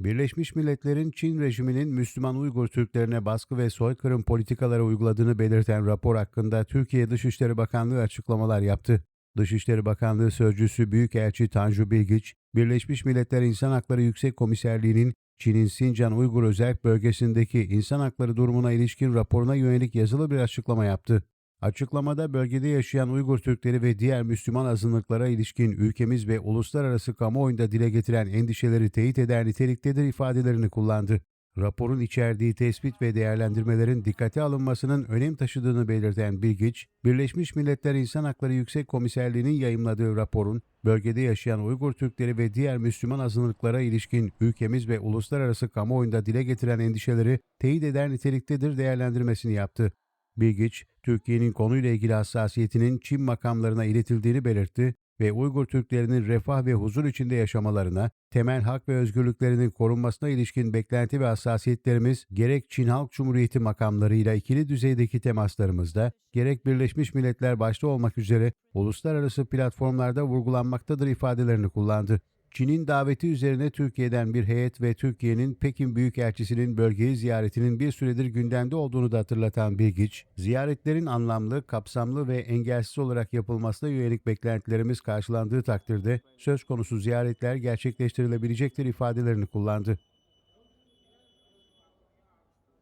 Birleşmiş Milletler'in Çin rejiminin Müslüman Uygur Türklerine baskı ve soykırım politikaları uyguladığını belirten rapor hakkında Türkiye Dışişleri Bakanlığı açıklamalar yaptı. Dışişleri Bakanlığı Sözcüsü Büyükelçi Tanju Bilgiç, Birleşmiş Milletler İnsan Hakları Yüksek Komiserliği'nin Çin'in Sincan Uygur Özerk Bölgesi'ndeki insan hakları durumuna ilişkin raporuna yönelik yazılı bir açıklama yaptı. Açıklamada bölgede yaşayan Uygur Türkleri ve diğer Müslüman azınlıklara ilişkin ülkemiz ve uluslararası kamuoyunda dile getiren endişeleri teyit eder niteliktedir ifadelerini kullandı. Raporun içerdiği tespit ve değerlendirmelerin dikkate alınmasının önem taşıdığını belirten Bilgiç, Birleşmiş Milletler İnsan Hakları Yüksek Komiserliği'nin yayımladığı raporun, bölgede yaşayan Uygur Türkleri ve diğer Müslüman azınlıklara ilişkin ülkemiz ve uluslararası kamuoyunda dile getiren endişeleri teyit eder niteliktedir değerlendirmesini yaptı. Bilgiç, Türkiye'nin konuyla ilgili hassasiyetinin Çin makamlarına iletildiğini belirtti ve Uygur Türklerinin refah ve huzur içinde yaşamalarına, temel hak ve özgürlüklerinin korunmasına ilişkin beklenti ve hassasiyetlerimiz gerek Çin Halk Cumhuriyeti makamlarıyla ikili düzeydeki temaslarımızda, gerek Birleşmiş Milletler başta olmak üzere uluslararası platformlarda vurgulanmaktadır ifadelerini kullandı. Çin'in daveti üzerine Türkiye'den bir heyet ve Türkiye'nin Pekin Büyükelçisi'nin bölgeyi ziyaretinin bir süredir gündemde olduğunu da hatırlatan Bilgiç, ziyaretlerin anlamlı, kapsamlı ve engelsiz olarak yapılmasına yönelik beklentilerimiz karşılandığı takdirde söz konusu ziyaretler gerçekleştirilebilecektir ifadelerini kullandı.